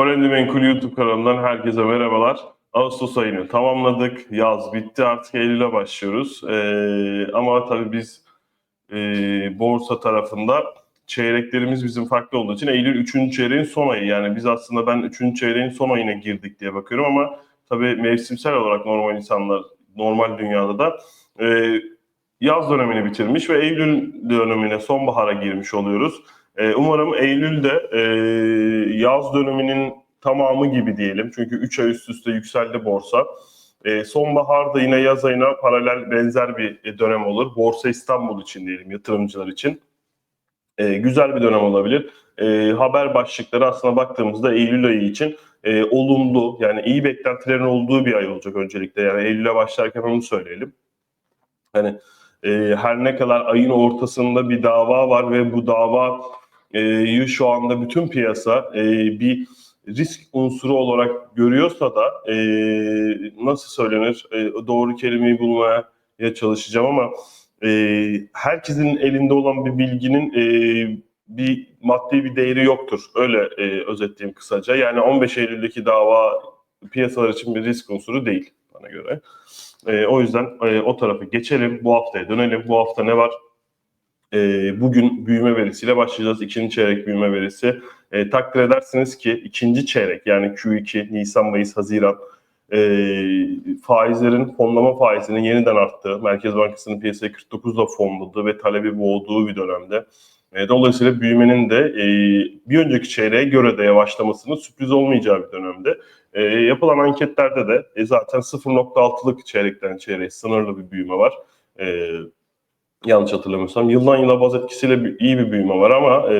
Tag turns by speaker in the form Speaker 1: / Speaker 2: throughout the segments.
Speaker 1: Koreli Menkul YouTube kanalından herkese merhabalar. Ağustos ayını tamamladık. Yaz bitti artık Eylül'e başlıyoruz. Ee, ama tabii biz e, borsa tarafında çeyreklerimiz bizim farklı olduğu için Eylül 3. çeyreğin son ayı. Yani biz aslında ben 3. çeyreğin son ayına girdik diye bakıyorum ama tabii mevsimsel olarak normal insanlar, normal dünyada da e, yaz dönemini bitirmiş ve Eylül dönemine, sonbahara girmiş oluyoruz. Ee, umarım Eylül'de e, yaz döneminin tamamı gibi diyelim. Çünkü 3 ay üst üste yükseldi borsa. E, sonbaharda yine yaz ayına paralel benzer bir e, dönem olur. Borsa İstanbul için diyelim, yatırımcılar için. E, güzel bir dönem olabilir. E, haber başlıkları aslında baktığımızda Eylül ayı için e, olumlu, yani iyi beklentilerin olduğu bir ay olacak öncelikle. Yani Eylül'e başlarken onu söyleyelim. Hani e, her ne kadar ayın ortasında bir dava var ve bu dava e, şu anda bütün piyasa e, bir risk unsuru olarak görüyorsa da e, nasıl söylenir e, doğru kelimeyi bulmaya çalışacağım ama e, herkesin elinde olan bir bilginin e, bir maddi bir değeri yoktur. Öyle e, özetleyeyim kısaca. Yani 15 Eylül'deki dava piyasalar için bir risk unsuru değil bana göre. E, o yüzden e, o tarafı geçelim. Bu haftaya dönelim. Bu hafta ne var? E, bugün büyüme verisiyle başlayacağız. İkinci çeyrek büyüme verisi. E, takdir edersiniz ki ikinci çeyrek yani Q2, Nisan, Mayıs, Haziran e, faizlerin, fonlama faizinin yeniden arttığı, Merkez Bankası'nın piyasayı 49'da fonladığı ve talebi boğduğu bir dönemde. E, dolayısıyla büyümenin de e, bir önceki çeyreğe göre de yavaşlamasının sürpriz olmayacağı bir dönemde. E, yapılan anketlerde de e, zaten 0.6'lık çeyrekten çeyreğe sınırlı bir büyüme var. E, yanlış hatırlamıyorsam. Yıldan yıla baz etkisiyle bir, iyi bir büyüme var ama e,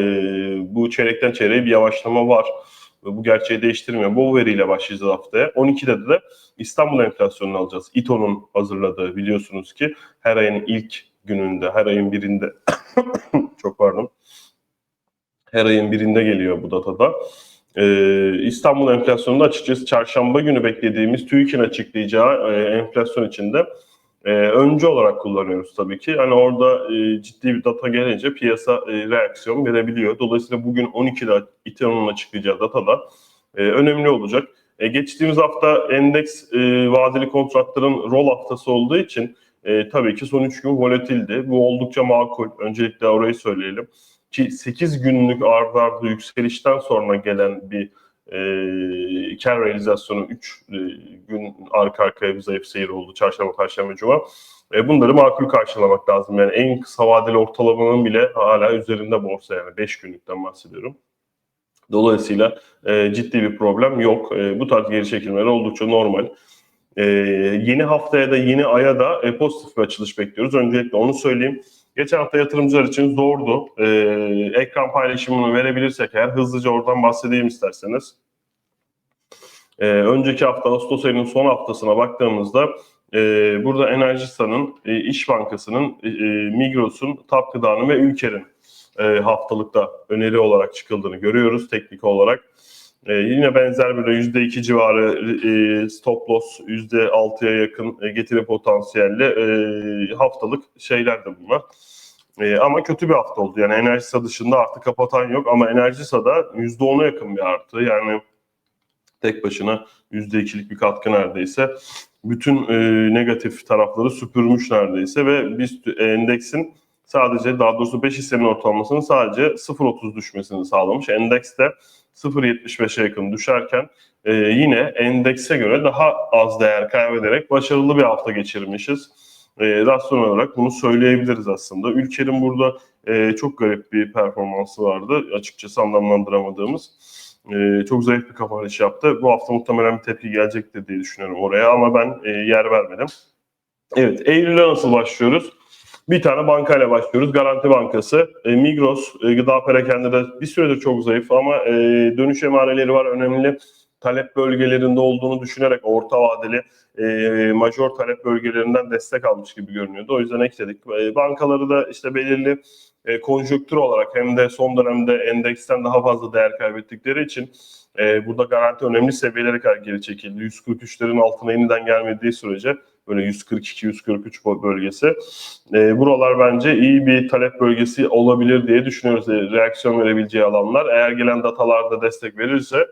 Speaker 1: bu çeyrekten çeyreğe bir yavaşlama var. Ve bu gerçeği değiştirmiyor. Bu veriyle başlayacağız haftaya. 12'de de İstanbul enflasyonunu alacağız. İTO'nun hazırladığı biliyorsunuz ki her ayın ilk gününde, her ayın birinde çok pardon. Her ayın birinde geliyor bu datada. Ee, İstanbul enflasyonunda açıkçası çarşamba günü beklediğimiz TÜİK'in açıklayacağı e, enflasyon içinde e, öncü olarak kullanıyoruz tabii ki. Hani orada e, ciddi bir data gelince piyasa e, reaksiyon verebiliyor. Dolayısıyla bugün 12'de İTÜ'nün açıklayacağı data da e, önemli olacak. E, geçtiğimiz hafta endeks e, vadeli kontratların rol haftası olduğu için e, tabii ki son 3 gün volatildi. Bu oldukça makul. Öncelikle orayı söyleyelim. Ki 8 günlük ardı ardı yükselişten sonra gelen bir e, kar realizasyonu 3 e, gün arka arkaya bir zayıf seyir oldu. Çarşamba, Perşembe, Cuma. E, bunları makul karşılamak lazım. Yani en kısa vadeli ortalamanın bile hala üzerinde borsa yani 5 günlükten bahsediyorum. Dolayısıyla e, ciddi bir problem yok. E, bu tarz geri çekilmeler oldukça normal. E, yeni haftaya da yeni aya da e, pozitif bir açılış bekliyoruz. Öncelikle onu söyleyeyim. Geçen hafta yatırımcılar için zordu. Ee, ekran paylaşımını verebilirsek eğer hızlıca oradan bahsedeyim isterseniz. Ee, önceki hafta Ağustos ayının son haftasına baktığımızda e, burada Enerjisa'nın, e, İş Bankası'nın, e, Migros'un, Tap Gıda'nın ve Ülker'in e, haftalıkta öneri olarak çıkıldığını görüyoruz teknik olarak. E, yine benzer böyle %2 civarı e, stop loss %6'ya yakın e, getiri potansiyelli e, haftalık şeyler de bunlar. E, ama kötü bir hafta oldu. Yani Enerjisa dışında artık kapatan yok ama Enerjisa'da %10'a yakın bir artı. Yani tek başına %2'lik bir katkı neredeyse. Bütün e, negatif tarafları süpürmüş neredeyse ve biz endeksin sadece daha doğrusu 5 hissenin ortalamasının sadece 0.30 düşmesini sağlamış. Endekste 0.75'e yakın düşerken e, yine endekse göre daha az değer kaybederek başarılı bir hafta geçirmişiz. E, rasyonel olarak bunu söyleyebiliriz aslında. Ülkenin burada e, çok garip bir performansı vardı. Açıkçası anlamlandıramadığımız. E, çok zayıf bir kapanış yaptı. Bu hafta muhtemelen bir tepki gelecektir diye düşünüyorum oraya ama ben e, yer vermedim. Evet, Eylül'e nasıl başlıyoruz? Bir tane bankayla başlıyoruz. Garanti Bankası. E, Migros e, gıda perakende bir süredir çok zayıf ama e, dönüş emareleri var. Önemli talep bölgelerinde olduğunu düşünerek orta vadeli e, major talep bölgelerinden destek almış gibi görünüyordu. O yüzden ekledik. E, bankaları da işte belirli e, konjonktür olarak hem de son dönemde endeksten daha fazla değer kaybettikleri için e, burada garanti önemli seviyelere kadar geri çekildi. 143'lerin altına yeniden gelmediği sürece böyle 142-143 bölgesi. E, buralar bence iyi bir talep bölgesi olabilir diye düşünüyoruz. E, reaksiyon verebileceği alanlar. Eğer gelen datalarda destek verirse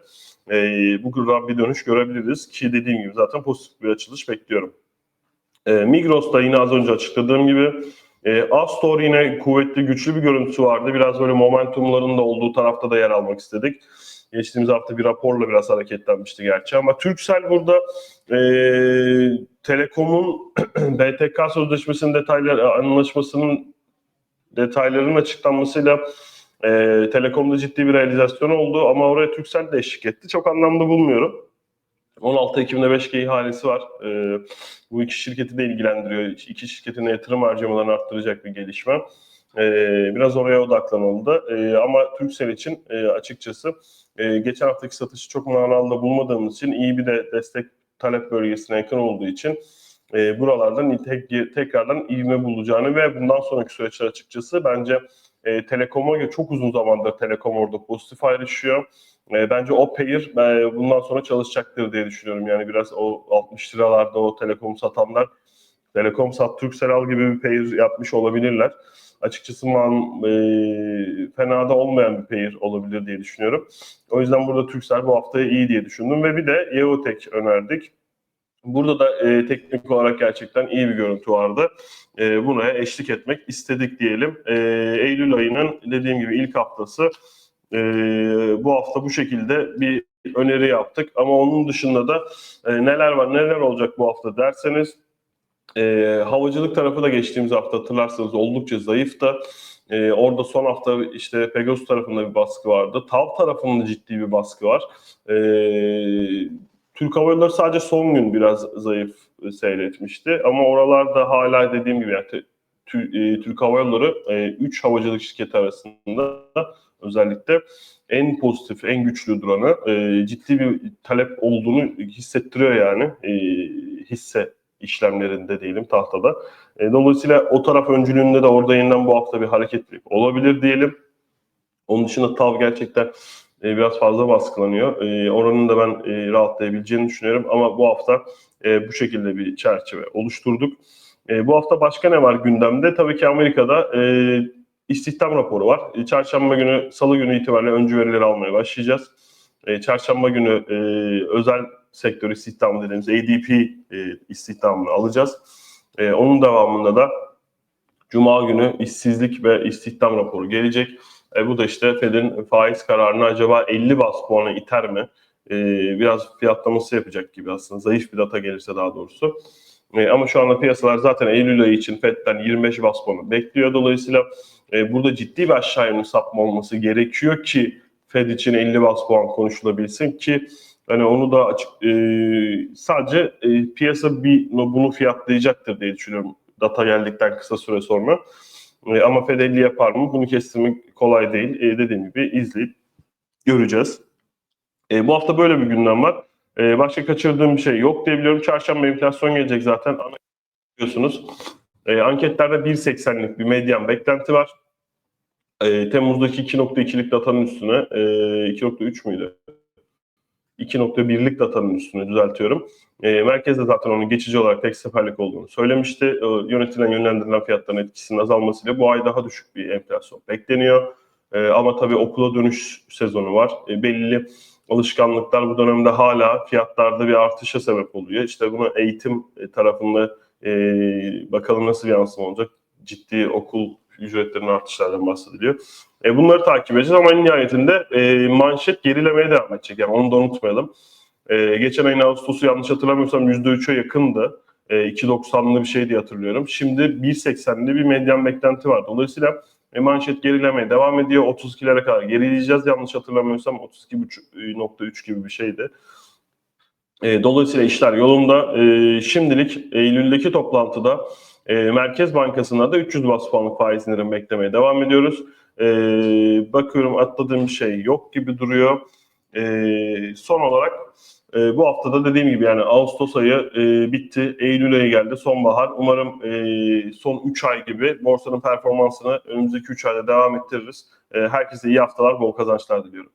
Speaker 1: e, buradan bir dönüş görebiliriz ki dediğim gibi zaten pozitif bir açılış bekliyorum. E, Migros'ta yine az önce açıkladığım gibi e, Astor yine kuvvetli, güçlü bir görüntüsü vardı. Biraz böyle momentumların da olduğu tarafta da yer almak istedik. Geçtiğimiz hafta bir raporla biraz hareketlenmişti gerçi ama Turkcell burada e, Telekom'un BTK sözleşmesinin detayları, anlaşmasının detaylarının açıklanmasıyla e, Telekom'da ciddi bir realizasyon oldu ama oraya Turkcell de eşlik etti. Çok anlamlı bulmuyorum. 16 Ekim'de 5G ihalesi var. E, bu iki şirketi de ilgilendiriyor. İki şirketin yatırım harcamalarını arttıracak bir gelişme. E, biraz oraya odaklanıldı. E, ama Turkcell için e, açıkçası e, geçen haftaki satışı çok manalı bulmadığımız için iyi bir de destek talep bölgesine yakın olduğu için e, buralardan tek, tekrardan ivme bulacağını ve bundan sonraki süreçler açıkçası bence e, Telekom'a çok uzun zamandır Telekom orada pozitif ayrışıyor. E, bence o pair e, bundan sonra çalışacaktır diye düşünüyorum. Yani biraz o 60 liralarda o Telekom satanlar Telekom sat Turkcell al gibi bir pair yapmış olabilirler. Açıkçası man, e, fena da olmayan bir pair olabilir diye düşünüyorum. O yüzden burada Turkcell bu haftaya iyi diye düşündüm ve bir de Yeotek önerdik. Burada da e, teknik olarak gerçekten iyi bir görüntü vardı. E, buna eşlik etmek istedik diyelim. E, Eylül ayının dediğim gibi ilk haftası e, bu hafta bu şekilde bir öneri yaptık. Ama onun dışında da e, neler var neler olacak bu hafta derseniz e, havacılık tarafı da geçtiğimiz hafta hatırlarsanız oldukça zayıf da e, orada son hafta işte Pegasus tarafında bir baskı vardı. TAV tarafında ciddi bir baskı var. E, Türk Hava Yolları sadece son gün biraz zayıf seyretmişti. Ama oralarda hala dediğim gibi yani Türk Hava Yolları 3 havacılık şirketi arasında özellikle en pozitif, en güçlü duranı ciddi bir talep olduğunu hissettiriyor yani hisse işlemlerinde diyelim tahtada. Dolayısıyla o taraf öncülüğünde de orada yeniden bu hafta bir hareketlilik olabilir diyelim. Onun dışında TAV gerçekten e, biraz fazla baskılanıyor. E, oranın da ben e, rahatlayabileceğini düşünüyorum ama bu hafta e, bu şekilde bir çerçeve oluşturduk. E, bu hafta başka ne var gündemde? Tabii ki Amerika'da e, istihdam raporu var. E, çarşamba günü, salı günü itibariyle öncü verileri almaya başlayacağız. E, çarşamba günü e, özel sektör istihdamı dediğimiz ADP e, istihdamını alacağız. E, onun devamında da Cuma günü işsizlik ve istihdam raporu gelecek. E, bu da işte Fed'in faiz kararını acaba 50 bas puana iter mi? E, biraz fiyatlaması yapacak gibi aslında. Zayıf bir data gelirse daha doğrusu. E, ama şu anda piyasalar zaten Eylül ayı için Fed'den 25 bas puanı bekliyor. Dolayısıyla e, burada ciddi bir aşağı yönlü sapma olması gerekiyor ki Fed için 50 bas puan konuşulabilsin ki hani onu da açık e, sadece e, piyasa bir bunu fiyatlayacaktır diye düşünüyorum data geldikten kısa süre sonra. E, ama Fed 50 yapar mı? Bunu kestirmek kolay değil. E, dediğim gibi izleyip göreceğiz. E, bu hafta böyle bir gündem var. E, başka kaçırdığım bir şey yok diye biliyorum. Çarşamba enflasyon gelecek zaten. Ana biliyorsunuz. E, anketlerde 1.80'lik bir medyan beklenti var. E, Temmuz'daki 2.2'lik datanın üstüne e, 2.3 müydü? 2.1'lik datanın üstüne düzeltiyorum. E, merkez de zaten onun geçici olarak tek seferlik olduğunu söylemişti. E, yönetilen yönlendirilen fiyatların etkisinin azalmasıyla bu ay daha düşük bir enflasyon bekleniyor. E, ama tabii okula dönüş sezonu var. E, belli alışkanlıklar bu dönemde hala fiyatlarda bir artışa sebep oluyor. İşte bunu eğitim tarafında e, bakalım nasıl bir yansıma olacak. Ciddi okul ücretlerinin artışlardan bahsediliyor. E, bunları takip edeceğiz ama en nihayetinde e, manşet gerilemeye devam edecek. Yani onu da unutmayalım. E, geçen ayın Ağustos'u yanlış hatırlamıyorsam %3'e yakındı. E, 2.90'lı bir şey diye hatırlıyorum. Şimdi 1.80'li bir medyan beklenti var. Dolayısıyla e, manşet gerilemeye devam ediyor. 32'lere kadar gerileyeceğiz yanlış hatırlamıyorsam 32.3 gibi bir şeydi. E, dolayısıyla işler yolunda. E, şimdilik Eylül'deki toplantıda e, Merkez Bankası'na da 300 bas puanlık faiz indirim beklemeye devam ediyoruz. E, bakıyorum atladığım şey yok gibi duruyor. E, son olarak e, bu haftada dediğim gibi yani Ağustos ayı e, bitti, Eylül ayı geldi, sonbahar. Umarım e, son 3 ay gibi borsanın performansını önümüzdeki 3 ayda devam ettiririz. E, herkese iyi haftalar, bol kazançlar diliyorum.